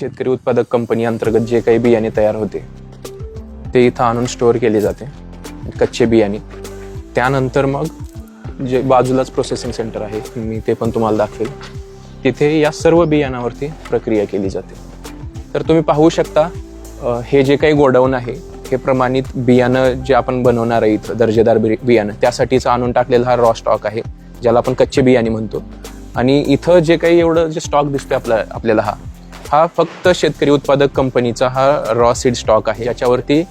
शेतकरी उत्पादक कंपनी अंतर्गत जे काही बियाणे तयार होते ते इथं आणून स्टोअर केले जाते. कच्चे बियाणे. त्यानंतर मग जे बाजूलाच प्रोसेसिंग सेंटर आहे मी ते पण तुम्हाला दाखवेल. तिथे या सर्व बियाणावरती प्रक्रिया केली जाते. तर तुम्ही पाहू शकता हे जे काही गोडाऊन आहे हे प्रमाणित बियाणं जे आपण बनवणार आहे इथं दर्जेदार बि- बियाणं त्यासाठीचा आणून टाकलेला हा रॉ स्टॉक आहे ज्याला आपण कच्चे बियाणे म्हणतो. आणि इथं जे काही एवढं जे स्टॉक दिसतोय आपला आपल्याला हा हा फक्त शेतकरी उत्पादक कंपनीचा हा रॉ सीड स्टॉक आहे. याच्यावरती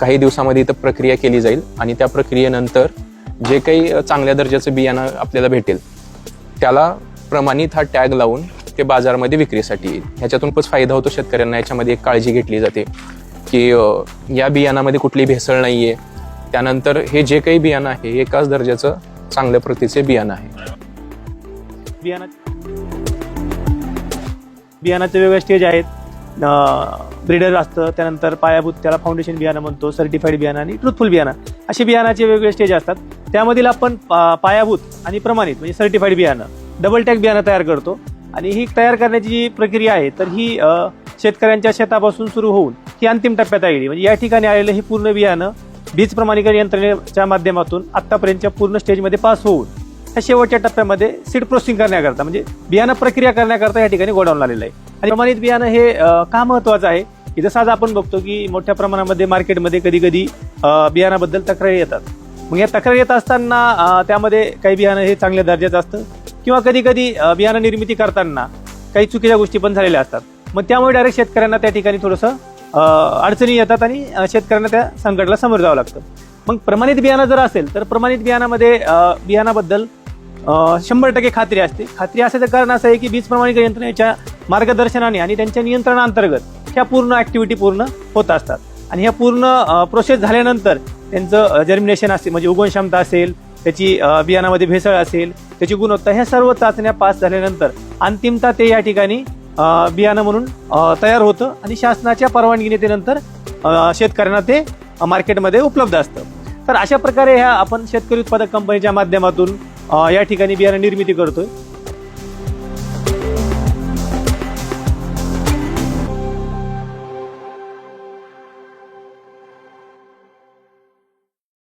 काही दिवसामध्ये इथं प्रक्रिया केली जाईल आणि त्या प्रक्रियेनंतर जे काही चांगल्या दर्जाचं बियाणं आपल्याला भेटेल त्याला प्रमाणित हा टॅग लावून ते बाजारामध्ये विक्रीसाठी येईल. ह्याच्यातून खूपच फायदा होतो शेतकऱ्यांना. याच्यामध्ये एक काळजी घेतली जाते की या बियाणामध्ये कुठली भेसळ नाही आहे त्यानंतर हे जे काही बियाणं आहे एकाच दर्जाचं चांगल्या प्रतीचे बियाणं आहे. बियाणा बियाणाचे वेगवेगळे स्टेज आहेत. ब्रिडर असतं त्यानंतर पायाभूत त्याला फाउंडेशन बियाणं म्हणतो सर्टिफाईड बियाणं आणि ट्रुथफुल बियाणं. असे बियाणाचे वेगवेगळे स्टेज असतात. त्यामधील आपण पायाभूत आणि प्रमाणित म्हणजे सर्टिफाईड बियाणं डबल टॅग बियाणं तयार करतो. आणि ही तयार करण्याची जी प्रक्रिया आहे तर ही शेतकऱ्यांच्या शेतापासून सुरू होऊन ही अंतिम टप्प्यात आलेली म्हणजे या ठिकाणी आलेलं हे पूर्ण बियाणं बीज प्रमाणीकरण यंत्रणेच्या माध्यमातून आत्तापर्यंतच्या पूर्ण स्टेजमध्ये पास होऊन ह्या शेवटच्या टप्प्यामध्ये सीड प्रोसेसिंग करण्याकरता म्हणजे बियाणं प्रक्रिया करण्याकरता या ठिकाणी गोडाऊन आलेलं आहे. आणि प्रमाणित बियाणं हे का महत्वाचं आहे? की जसं आज आपण बघतो की मोठ्या प्रमाणामध्ये मार्केटमध्ये कधी कधी बियाणाबद्दल तक्रारी येतात. मग या तक्रारी येत असताना त्यामध्ये काही बियाणं हे चांगल्या दर्जाचं असतं? किंवा कधी कधी बियाणं निर्मिती करताना काही चुकीच्या गोष्टी पण झालेल्या असतात? मग त्यामुळे डायरेक्ट शेतकऱ्यांना त्या ठिकाणी थोडंसं अडचणी येतात आणि शेतकऱ्यांना त्या संकटाला समोर जावं लागतं. मग प्रमाणित बियाणं जर असेल तर प्रमाणित बियाणामध्ये बियाणाबद्दल शंभर टक्के खात्री असते. खात्री असायचं कारण असं आहे की बीज प्रमाणित यंत्रणेच्या मार्गदर्शनाने आणि त्यांच्या नियंत्रणाअंतर्गत ह्या पूर्ण ॲक्टिव्हिटी पूर्ण होत असतात. आणि ह्या पूर्ण प्रोसेस झाल्यानंतर त्यांचं जर्मिनेशन असेल म्हणजे उगवण क्षमता असेल त्याची बियाणामध्ये भेसळ असेल त्याची गुणवत्ता ह्या सर्व चाचण्या पास झाल्यानंतर अंतिमता ते या ठिकाणी बियाणं म्हणून तयार होतं आणि शासनाच्या परवानगीने ते नंतर शेतकऱ्यांना ते मार्केटमध्ये उपलब्ध असतं. तर अशा प्रकारे ह्या आपण शेतकरी उत्पादक कंपनीच्या माध्यमातून या ठिकाणी बियाणं निर्मिती करतोय.